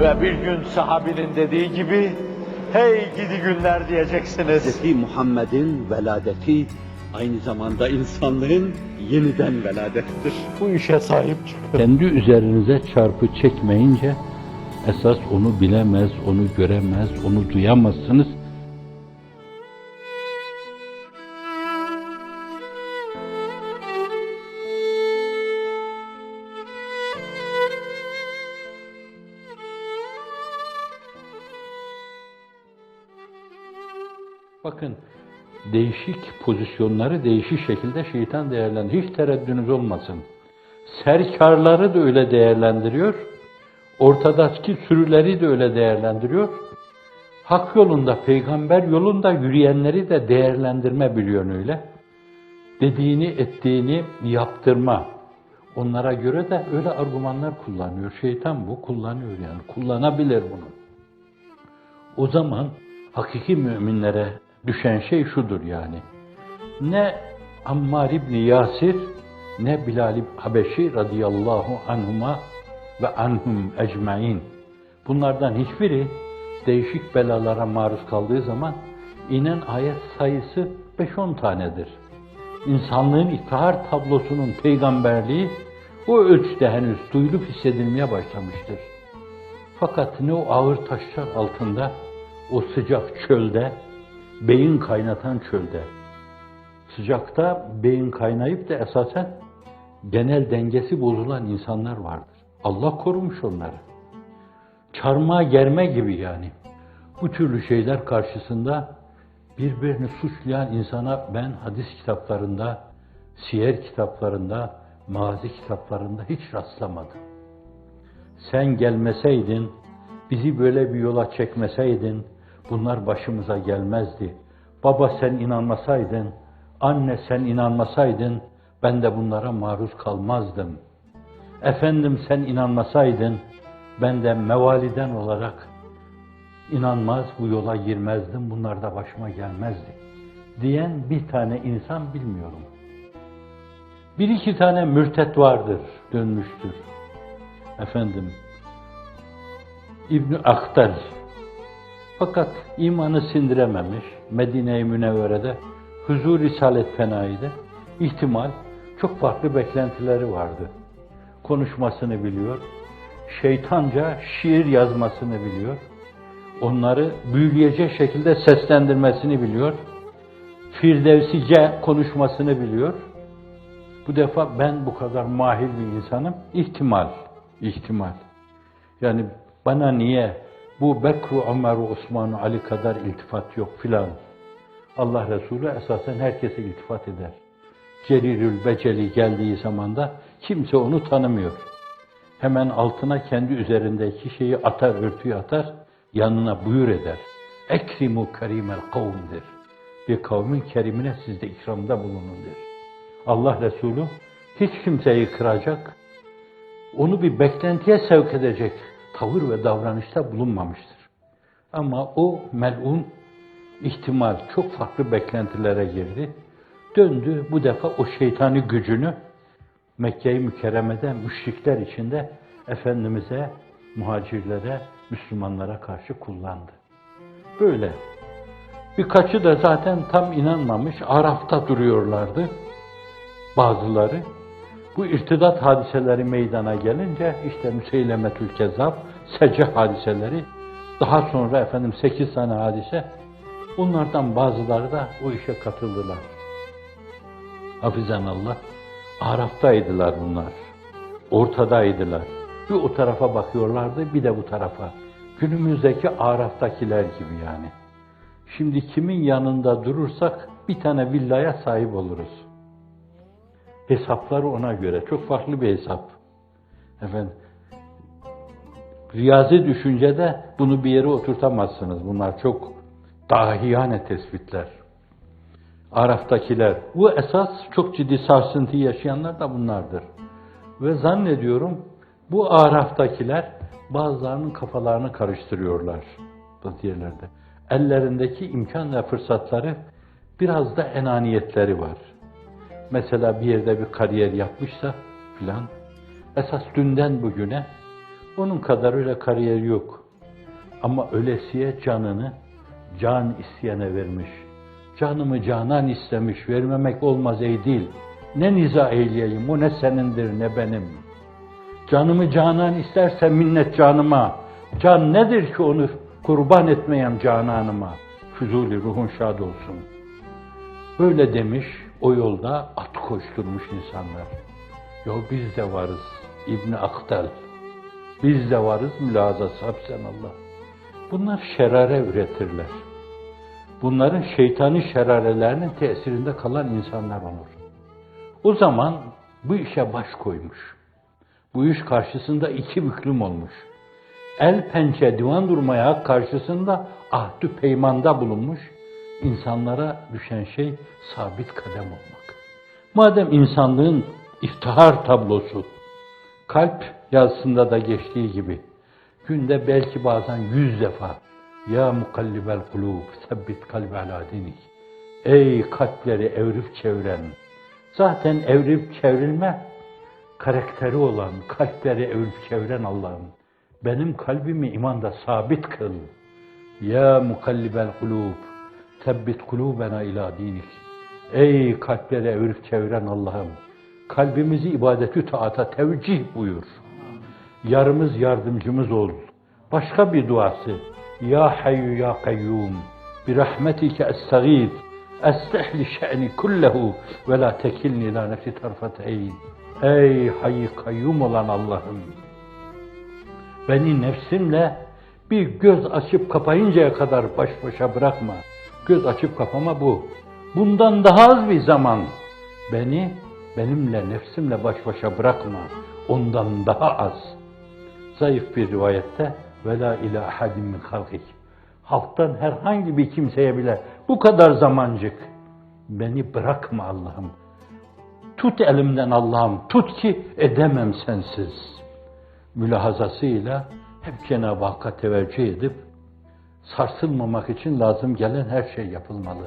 Ve bir gün sahabinin dediği gibi, hey gidi günler diyeceksiniz. Hz. Muhammed'in veladeti aynı zamanda insanlığın yeniden veladettir. Bu işe sahip çıkın. Kendi üzerinize çarpı çekmeyince esas onu bilemez, onu göremez, onu duyamazsınız. Bakın değişik pozisyonları değişik şekilde şeytan değerlendiriyor. Hiç tereddünüz olmasın. Serkarları da öyle değerlendiriyor. Ortadaki sürüleri de öyle değerlendiriyor. Hak yolunda, peygamber yolunda yürüyenleri de değerlendirme biliyor öyle. Dediğini, ettiğini yaptırma. Onlara göre de öyle argümanlar kullanıyor. Şeytan bu kullanıyor yani. Kullanabilir bunu. O zaman hakiki müminlere düşen şey şudur yani. Ne Ammar İbni Yasir ne Bilal İbni Habeşi radıyallahu anhuma ve anhum ecmain. Bunlardan hiçbiri değişik belalara maruz kaldığı zaman inen ayet sayısı 5-10 tanedir. İnsanlığın iftihar tablosunun peygamberliği o ölçüde henüz duyulup hissedilmeye başlamıştır. Fakat ne o ağır taşlar altında, o sıcak çölde, beyin kaynatan çölde, sıcakta beyin kaynayıp da esasen genel dengesi bozulan insanlar vardır. Allah korumuş onları. Çarmıha germe gibi yani. Bu türlü şeyler karşısında birbirini suçlayan insana ben hadis kitaplarında, siyer kitaplarında, mazi kitaplarında hiç rastlamadım. Sen gelmeseydin, bizi böyle bir yola çekmeseydin, bunlar başımıza gelmezdi. Baba sen inanmasaydın, anne sen inanmasaydın, ben de bunlara maruz kalmazdım. Efendim sen inanmasaydın, ben de mevaliden olarak inanmaz bu yola girmezdim, bunlar da başıma gelmezdi. Diyen bir tane insan bilmiyorum. Bir iki tane mürtet vardır, dönmüştür. Efendim, İbni Aktal. Fakat imanı sindirememiş, Medine-i Münevvere'de huzur risalet fenayide ihtimal çok farklı beklentileri vardı. Konuşmasını biliyor, şeytanca şiir yazmasını biliyor, onları büyüleyecek şekilde seslendirmesini biliyor, Firdevsice konuşmasını biliyor. Bu defa ben bu kadar mahir bir insanım. İhtimal, ihtimal. Yani bana niye bu Bekru, Ömer, Osman, Ali kadar iltifat yok filan. Allah Resulü esasen herkese iltifat eder. Celilül Beceli geldiği zaman da kimse onu tanımıyor. Hemen altına kendi üzerindeki şeyi atar, örtüyü atar, yanına buyur eder. Ekrimu kerimel kavmdir. Bir kavmin kerimine siz de ikramda bulunun der. Allah Resulü hiç kimseyi kıracak, onu bir beklentiye sevk edecek tavır ve davranışta bulunmamıştır. Ama o melun ihtimal çok farklı beklentilere girdi. Döndü bu defa o şeytani gücünü Mekke-i Mükerreme'de müşrikler içinde Efendimiz'e, muhacirlere, Müslümanlara karşı kullandı. Böyle. Birkaçı da zaten tam inanmamış, Araf'ta duruyorlardı bazıları. Bu irtidat hadiseleri meydana gelince işte Müseylemetül Kezzab, Secce hadiseleri, daha sonra efendim 8 tane hadise, bunlardan bazıları da o işe katıldılar. Hafizan Allah, Araf'taydılar bunlar. Ortadaydılar. Bir o tarafa bakıyorlardı, bir de bu tarafa. Günümüzdeki Araf'takiler gibi yani. Şimdi kimin yanında durursak bir tane villaya sahip oluruz. Hesapları ona göre. Çok farklı bir hesap. Efendim, riyazi düşüncede bunu bir yere oturtamazsınız. Bunlar çok dahiyane tespitler. Araf'takiler. Bu esas çok ciddi sarsıntı yaşayanlar da bunlardır. Ve zannediyorum bu Araf'takiler bazılarının kafalarını karıştırıyorlar bazı yerlerde. Ellerindeki imkan ve fırsatları biraz da enaniyetleri var. Mesela bir yerde bir kariyer yapmışsa filan esas dünden bugüne Onun kadar öyle kariyer yok. Ama ölesiye canını can isteyene vermiş. Canımı canan istemiş, vermemek olmaz ey dil. Ne niza eyleyeyim, o ne senindir ne benim. Canımı canan isterse minnet canıma. Can nedir ki onu kurban etmeyen cananıma. Füzuli ruhun şad olsun. Böyle demiş, o yolda at koşturmuş insanlar. Ya biz de varız İbni Aktal. Biz de varız mülazası Allah. Bunlar şerare üretirler. Bunların şeytani şerarelerinin tesirinde kalan insanlar olur. O zaman bu işe baş koymuş. Bu iş karşısında iki büklüm olmuş. El pençe divan durmaya karşısında ahdü peymanda bulunmuş. İnsanlara düşen şey sabit kadem olmak. Madem insanlığın iftihar tablosu, kalp yazısında da geçtiği gibi, günde belki bazen yüz defa, Ya mukallibel kulub, sebbit kalbi ala dinik. Ey kalpleri evrip çeviren, zaten evrip çevrilme, karakteri olan, kalpleri evrip çeviren Allah'ım, benim kalbimi imanda sabit kıl. Ya mukallibel kulub, sebbit kulubena ila dinik. Ey kalpleri evirip çeviren Allah'ım, kalbimizi ibadetü taata tevcih buyur. Yarımız yardımcımız ol. Başka bir duası. Ya hayyu ya kayyum, bi rahmetike estağith, eslih li şe'ni kullehu ve la tekilni ila nefsi tarfat eyn. Ey hayy kayyum olan Allah'ım, beni nefsimle bir göz açıp kapayıncaya kadar baş başa bırakma. Göz açıp kapama bu. Bundan daha az bir zaman beni benimle nefsimle baş başa bırakma. Ondan daha az. Zayıf bir rivayette ve la ila ahadim min halkik. Halktan herhangi bir kimseye bile bu kadar zamancık beni bırakma Allah'ım. Tut elimden Allah'ım, tut ki edemem sensiz. Mülahazasıyla hep Cenab-ı Hakk'a teveccüh edip sarsılmamak için lazım gelen her şey yapılmalı.